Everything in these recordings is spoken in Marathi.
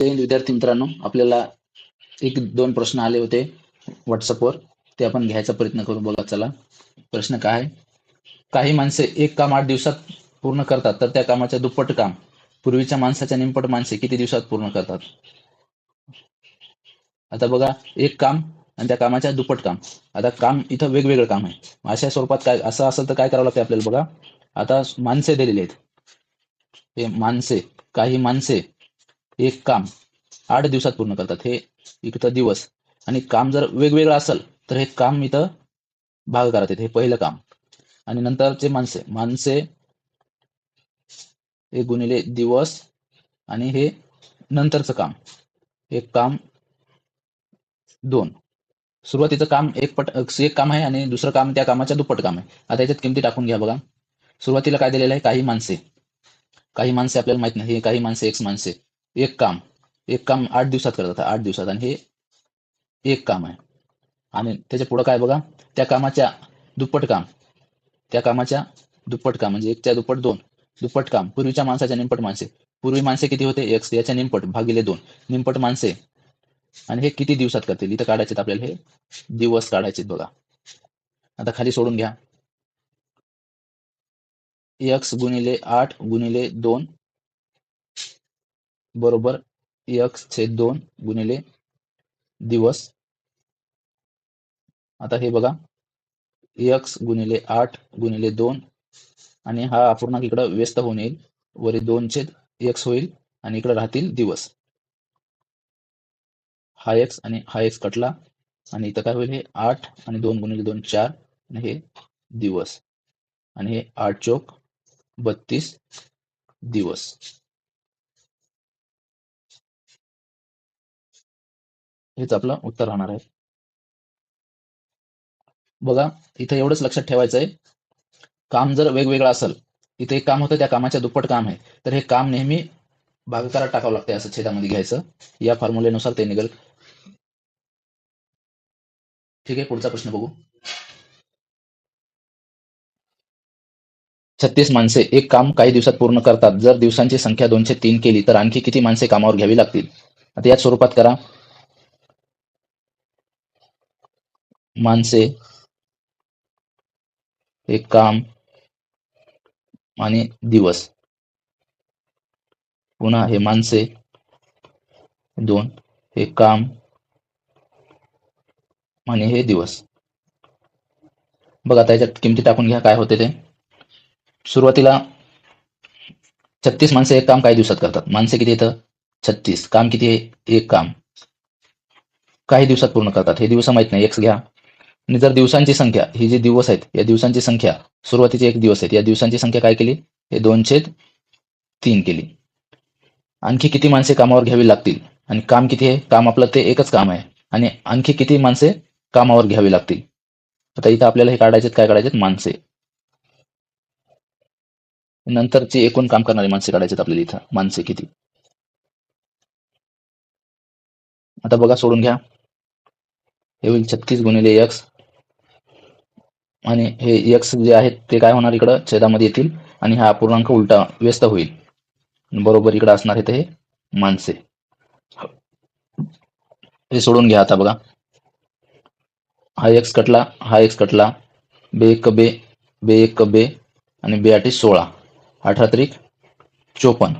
विद्यार्थी मित्रांनो आपल्याला एक दोन प्रश्न आले होते व्हॉट्सअपवर ते आपण घ्यायचा प्रयत्न करू. बघा चला. प्रश्न काय आहे? काही माणसे एक काम आठ दिवसात पूर्ण करतात तर त्या कामाच्या दुप्पट काम. पूर्वीच्या माणसाच्या निमपट माणसे किती दिवसात पूर्ण करतात? आता बघा एक काम आणि त्या कामाच्या दुप्पट काम. आता काम इथं वेगवेगळं काम आहे. अशा स्वरूपात काय असं असेल तर काय करावं लागतं आपल्याला बघा? आता माणसे दिलेली आहेत. हे माणसे काही माणसे एक काम आठ दिवसात पूर्ण करतात. हे इथं दिवस आणि काम जर वेगवेगळं असेल तर हे काम इथं भाग करत हे पहिलं काम. आणि नंतरचे माणसे माणसे हे गुणिले दिवस आणि हे नंतरचं काम. हे काम दोन. सुरुवातीचं काम एक पट एक काम आहे आणि दुसरं काम त्या कामाच्या दुप्पट काम आहे. आता याच्यात किमती टाकून घ्या बघा. सुरुवातीला काय दिलेलं आहे? काही माणसे. काही माणसे आपल्याला माहीत नाही. हे काही माणसे एक माणसे. एक काम एक काम आठ दिवसात करतात आठ दिवसात. आणि हे एक काम आहे. आणि त्याच्या पुढं काय बघा त्या कामाच्या दुप्पट काम त्या कामाच्या दुप्पट काम म्हणजे एकच्या दुप्पट दोन दुप्पट काम. पूर्वीच्या माणसाच्या निमपट माणसे. पूर्वी माणसे किती होते? एक्स याच्या निमपट भागिले दोन. निमपट माणसे. आणि हे किती दिवसात करतील? इथं काढायचे आपल्याला हे दिवस काढायचे बघा. आता खाली सोडून घ्या. एक्स गुणिले आठ गुणिले दोन बरोबर. एक्स छेद दोन गुणिले दिवस. आता हे बघा. एक्स गुणिले आठ गुणिले दोन. आणि हा अपूर्णांक इकडं व्यस्त होऊन येईल. वरी दोन छेद एक्स होईल आणि इकडे राहतील दिवस. हा एक्स आणि हा एक्स कटला. आणि इथं काय होईल हे? आठ आणि दोन गुणिले दोन चार. आणि हे दिवस. आणि हे आठ चौक बत्तीस दिवस. हेच आपलं उत्तर राहणार आहे. बघा इथे एवढंच लक्षात ठेवायचं आहे काम जर वेगवेगळं असेल इथे एक काम होतं त्या कामाच्या दुप्पट काम आहे. तर हे काम नेहमी भागाकारात टाकावं लागतंय असं छेदामध्ये घ्यायचं. या फॉर्म्युलेनुसार ते निघेल. ठीक आहे पुढचा प्रश्न बघू. छत्तीस माणसे एक काम काही दिवसात पूर्ण करतात. जर दिवसांची संख्या दोनशे तीन केली तर आणखी किती माणसे कामावर घ्यावी लागतील? आता या स्वरूपात करा. माणसे. हे काम आणि दिवस. पुन्हा हे माणसे. दोन हे काम आणि हे दिवस. बघा त्याच्यात किमती टाकून घ्या काय होते ते. सुरुवातीला छत्तीस माणसे एक काम काही दिवसात करतात. माणसे किती येतं? छत्तीस. काम किती आहे? एक काम. काही दिवसात पूर्ण करतात. हे दिवस माहीत नाही. एक्स घ्या. आणि जर दिवसांची संख्या ही जी दिवस आहेत या दिवसांची संख्या सुरुवातीचे एक दिवस आहेत या दिवसांची संख्या काय केली? हे दोनशे तीन केली. आणखी किती माणसे कामावर घ्यावी लागतील? आणि काम किती आहे? काम आपलं ते एकच काम आहे. आणि आणखी किती माणसे कामावर घ्यावी लागतील? आता इथं आपल्याला हे काढायचे काय काढायचे माणसे. नंतरची एकूण काम करणारी माणसे काढायचे आपल्याला इथं. माणसे किती? आता बघा सोडून घ्या. हे होईल छत्तीस गुणिले एक्स आणि हे एक्स जे आहेत ते काय होणार इकडं? छेदामध्ये येतील आणि हा अपूर्णांक उलटा व्यस्त होईल. बरोबर इकडे असणार आहे हे माणसे. हे सोडून घ्या आता बघा. हा एक्स कटला हा एक्स कटला. बे एक बे बे एक बे आणि बे आठी सोळा. अठरा तारीख चोपन्न.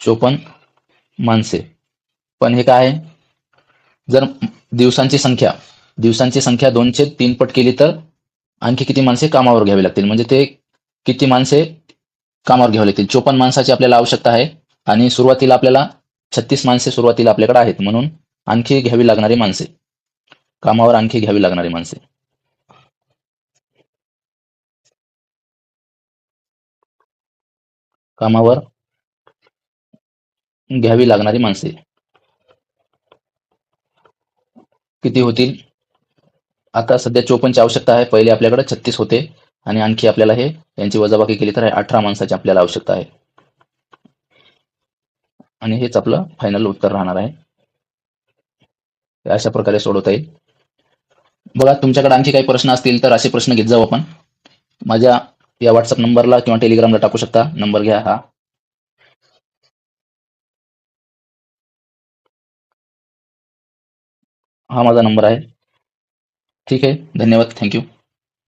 चोपन्न माणसे. पण हे काय आहे? जर दिवसांची संख्या दिवसांची संख्या दोनशे तीन पट केली तर आणखी किती माणसे कामावर घ्यावी लागतील? म्हणजे ते किती माणसे कामावर घ्यावी लागतील? चोपन्न माणसाची आपल्याला आवश्यकता आहे आणि सुरुवातीला आपल्याला छत्तीस माणसे सुरुवातीला आपल्याकडे आहेत म्हणून आणखी घ्यावी लागणारी माणसे. कामावर आणखी घ्यावी लागणारी माणसे. कामावर घ्यावी लागणारी माणसे. किती होतील? आता सध्या चोपन्नची आवश्यकता आहे. पहिले आपल्याकडे छत्तीस होते आणि आणखी आपल्याला हे यांची वजाबाकी केली तर अठरा माणसाची आपल्याला आवश्यकता आहे. आणि हेच आपलं फायनल उत्तर राहणार आहे. अशा प्रकारे सोडवता येईल. बघा तुमच्याकडे आणखी काही प्रश्न असतील तर असे प्रश्न घेत जाऊ आपण. माझ्या या व्हॉट्सअप नंबरला किंवा टेलिग्रामला टाकू शकता. नंबर घ्या हा. हा माझा नंबर आहे. ठीक आहे. धन्यवाद. थँक्यू